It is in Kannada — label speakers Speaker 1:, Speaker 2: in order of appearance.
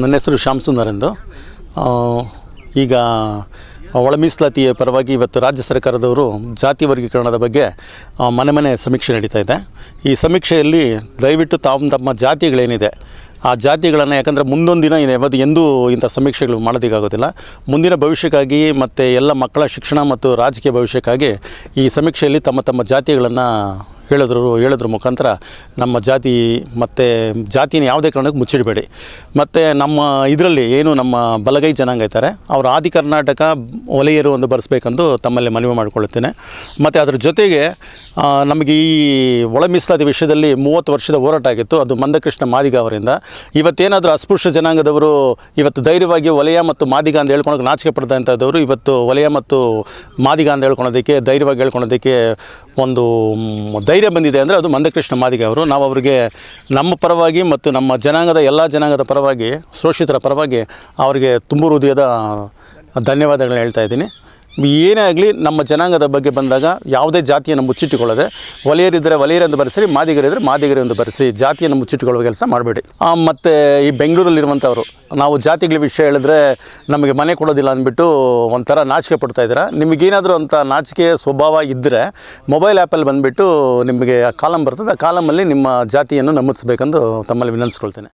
Speaker 1: ನನ್ನ ಹೆಸರು ಶ್ಯಾಮ್ ಸುಂದರ್ ಎಂದು. ಈಗ ಒಳ ಮೀಸಲಾತಿಯ ಪರವಾಗಿ ಇವತ್ತು ರಾಜ್ಯ ಸರ್ಕಾರದವರು ಜಾತಿ ವರ್ಗೀಕರಣದ ಬಗ್ಗೆ ಮನೆ ಮನೆ ಸಮೀಕ್ಷೆ ನಡೀತಾ ಇದೆ. ಈ ಸಮೀಕ್ಷೆಯಲ್ಲಿ ದಯವಿಟ್ಟು ತಾವು ತಮ್ಮ ಜಾತಿಗಳೇನಿದೆ, ಆ ಜಾತಿಗಳನ್ನು ಯಾಕಂದರೆ ಮುಂದೊಂದು ದಿನ ಯಾವುದು ಎಂದೂ ಇಂಥ ಸಮೀಕ್ಷೆಗಳು ಮಾಡೋದಕ್ಕಾಗೋದಿಲ್ಲ. ಮುಂದಿನ ಭವಿಷ್ಯಕ್ಕಾಗಿ ಮತ್ತು ಎಲ್ಲ ಮಕ್ಕಳ ಶಿಕ್ಷಣ ಮತ್ತು ರಾಜಕೀಯ ಭವಿಷ್ಯಕ್ಕಾಗಿ ಈ ಸಮೀಕ್ಷೆಯಲ್ಲಿ ತಮ್ಮ ತಮ್ಮ ಜಾತಿಗಳನ್ನು ಹೇಳಿದ್ರು ಹೇಳಿದ್ರು ಮುಖಾಂತರ ನಮ್ಮ ಜಾತಿ ಮತ್ತು ಜಾತಿನ ಯಾವುದೇ ಕಾರಣಕ್ಕೆ ಮುಚ್ಚಿಡಬೇಡಿ. ಮತ್ತು ನಮ್ಮ ಇದರಲ್ಲಿ ಏನು ನಮ್ಮ ಬಲಗೈ ಜನಾಂಗ ಇದ್ದಾರೆ, ಅವರು ಆದಿ ಕರ್ನಾಟಕ ಒಲೆಯರು ಒಂದು ಬರೆಸ್ಬೇಕೆಂದು ತಮ್ಮಲ್ಲಿ ಮನವಿ ಮಾಡಿಕೊಳ್ಳುತ್ತೇನೆ. ಮತ್ತು ಅದರ ಜೊತೆಗೆ ನಮಗೆ ಈ ಒಳ ಮೀಸಲಾತಿ ವಿಷಯದಲ್ಲಿ ಮೂವತ್ತು ವರ್ಷದ ಹೋರಾಟ ಆಗಿತ್ತು, ಅದು ಮಂದಕೃಷ್ಣ ಮಾದಿಗ ಅವರಿಂದ. ಇವತ್ತೇನಾದರೂ ಅಸ್ಪೃಶ್ಯ ಜನಾಂಗದವರು ಇವತ್ತು ಧೈರ್ಯವಾಗಿ ವಲಯ ಮತ್ತು ಮಾದಿಗ ಅಂತ ಹೇಳ್ಕೊಳಕ್ಕೆ ನಾಚಿಕೆ ಪಡ್ತಾ ಇವತ್ತು ವಲಯ ಮತ್ತು ಮಾದಿಗ ಅಂತ ಹೇಳ್ಕೊಳೋದಕ್ಕೆ, ಧೈರ್ಯವಾಗಿ ಹೇಳ್ಕೊಳೋದಕ್ಕೆ ಒಂದು ಧೈರ್ಯ ಬಂದಿದೆ ಅಂದರೆ ಅದು ಮಂದಕೃಷ್ಣ ಮಾದಿಗ ಅವರು. ನಾವು ಅವರಿಗೆ ನಮ್ಮ ಪರವಾಗಿ ಮತ್ತು ನಮ್ಮ ಜನಾಂಗದ ಎಲ್ಲ ಜನಾಂಗದ ಪರವಾಗಿ, ಶೋಷಿತರ ಪರವಾಗಿ ಅವರಿಗೆ ತುಂಬು ಹೃದಯದ ಧನ್ಯವಾದಗಳನ್ನ ಹೇಳ್ತಾ ಇದ್ದೀನಿ. ಏನೇ ಆಗಲಿ ನಮ್ಮ ಜನಾಂಗದ ಬಗ್ಗೆ ಬಂದಾಗ ಯಾವುದೇ ಜಾತಿಯನ್ನು ಮುಚ್ಚಿಟ್ಟುಕೊಳ್ಳದೆ ವಲಯರಿದ್ದರೆ ವಲಯರೆಂದು ಬರೆಸಿ ಮಾದಿಗರಿದ್ದರೆ ಮಾದಿಗರೆಂದು ಬರೆಸಿ ಜಾತಿಯನ್ನು ಮುಚ್ಚಿಟ್ಟುಕೊಳ್ಳುವ ಕೆಲಸ ಮಾಡಬೇಡಿ. ಮತ್ತು ಈ ಬೆಂಗಳೂರಲ್ಲಿರುವಂಥವ್ರು, ನಾವು ಜಾತಿಗಳ ವಿಷಯ ಹೇಳಿದ್ರೆ ನಮಗೆ ಮನೆ ಕೊಡೋದಿಲ್ಲ ಅಂದ್ಬಿಟ್ಟು ಒಂಥರ ನಾಚಿಕೆ ಪಡ್ತಾ ಇದ್ದೀರಾ? ನಿಮಗೇನಾದರೂ ಅಂತ ನಾಚಿಕೆಯ ಸ್ವಭಾವ ಇದ್ದರೆ ಮೊಬೈಲ್ ಆ್ಯಪಲ್ಲಿ ಬಂದುಬಿಟ್ಟು ನಿಮಗೆ ಆ ಕಾಲಮ್ ಬರ್ತದೆ, ಆ ಕಾಲಮಲ್ಲಿ ನಿಮ್ಮ ಜಾತಿಯನ್ನು ನಮೂದಿಸ್ಬೇಕೆಂದು ತಮ್ಮಲ್ಲಿ ವಿನಂತಿಸ್ಕೊಳ್ತೇನೆ.